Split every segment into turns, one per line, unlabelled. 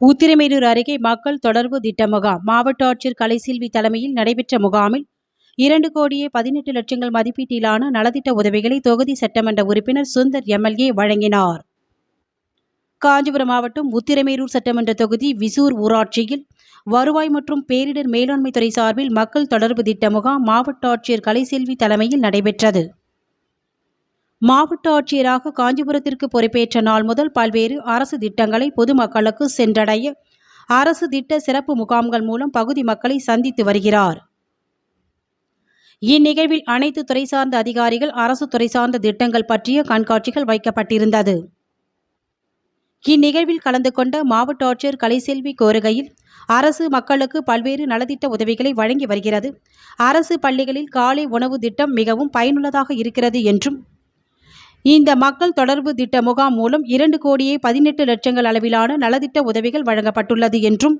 உத்திரமேரூர் அருகே மக்கள் தொடர்பு திட்ட முகாம். மாவட்ட ஆட்சியர் கலைசெல்வி தலைமையில் நடைபெற்ற முகாமில் இரண்டு கோடியே பதினெட்டு லட்சங்கள் மதிப்பீட்டிலான நலத்திட்ட உதவிகளை தொகுதி சட்டமன்ற உறுப்பினர் சுந்தர் எம்எல்ஏ வழங்கினார். காஞ்சிபுரம் மாவட்டம் உத்திரமேரூர் சட்டமன்ற தொகுதி விசூர் ஊராட்சியில் வருவாய் மற்றும் பேரிடர் மேலாண்மை துறை சார்பில் மக்கள் தொடர்பு திட்ட முகாம் மாவட்ட ஆட்சியர் கலைசெல்வி தலைமையில் நடைபெற்றது. மாவட்ட ஆட்சியராக காஞ்சிபுரத்திற்கு பொறுப்பேற்ற நாள் முதல் பல்வேறு அரசு திட்டங்களை பொதுமக்களுக்கு சென்றடைய அரசு திட்ட சிறப்பு முகாம்கள் மூலம் பகுதி மக்களை சந்தித்து வருகிறார். இந்நிகழ்வில் அனைத்து துறை சார்ந்த அதிகாரிகள் அரசு துறை சார்ந்த திட்டங்கள் பற்றிய கண்காட்சிகள் வைக்கப்பட்டிருந்தது. இந்நிகழ்வில் கலந்து கொண்ட மாவட்ட ஆட்சியர் கலைசெல்வி கோருகையில் அரசு மக்களுக்கு பல்வேறு நலத்திட்ட உதவிகளை வழங்கி வருகிறது. அரசு பள்ளிகளில் காலை உணவு திட்டம் மிகவும் பயனுள்ளதாக இருக்கிறது என்றும் இந்த மக்கள் தொடர்பு திட்ட முகாம் மூலம் இரண்டு கோடியே பதினெட்டு லட்சங்கள் அளவிலான நலத்திட்ட உதவிகள் வழங்கப்பட்டுள்ளது என்றும்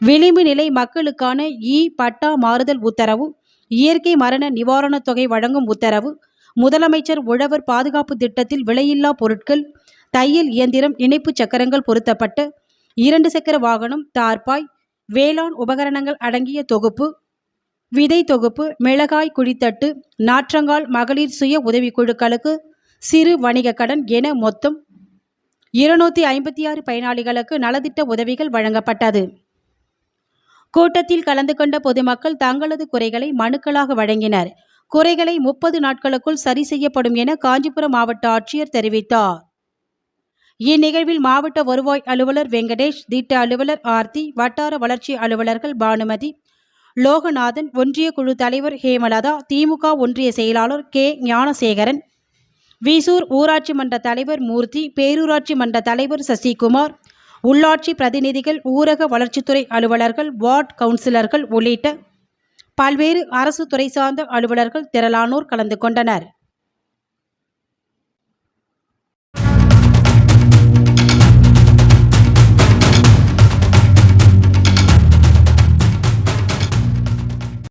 விளிம்பு நிலை மக்களுக்கான இ பட்டா மாறுதல் உத்தரவு இயற்கை மரண நிவாரணத் தொகை வழங்கும் உத்தரவு முதலமைச்சர் உழவர் பாதுகாப்பு திட்டத்தில் விலையில்லா பொருட்கள் தையல் இயந்திரம் இணைப்பு சக்கரங்கள் பொருத்தப்பட்ட இரண்டு சக்கர வாகனம் தார்பாய் வேளாண் உபகரணங்கள் அடங்கிய தொகுப்பு விதை தொகுப்பு மிளகாய் குழித்தட்டு நாற்றங்கால் மகளிர் சுய உதவிக்குழுக்களுக்கு சிறு வணிக கடன் என மொத்தம் இருநூத்தி ஐம்பத்தி ஆறு பயனாளிகளுக்கு நலத்திட்ட உதவிகள் வழங்கப்பட்டது. கூட்டத்தில் கலந்து கொண்ட பொதுமக்கள் தங்களது குறைகளை மனுக்களாக வழங்கினர். குறைகளை முப்பது நாட்களுக்குள் சரி செய்யப்படும் என காஞ்சிபுரம் மாவட்ட ஆட்சியர் தெரிவித்தார். இந்நிகழ்வில் மாவட்ட வருவாய் அலுவலர் வெங்கடேஷ் திட்ட அலுவலர் ஆர்த்தி வட்டார வளர்ச்சி அலுவலர்கள் பானுமதி லோகநாதன் ஒன்றிய குழு தலைவர் ஹேமலதா திமுக ஒன்றிய செயலாளர் கே. ஞானசேகரன். வீசூர் ஊராட்சி மன்ற தலைவர் மூர்த்தி பேரூராட்சி மன்ற தலைவர் சசிகுமார் உள்ளாட்சி பிரதிநிதிகள் ஊரக வளர்ச்சித்துறை அலுவலர்கள் வார்டு கவுன்சிலர்கள் உள்ளிட்ட பல்வேறு அரசு துறை சார்ந்த அலுவலர்கள் திரளானோர் கலந்து கொண்டனர்.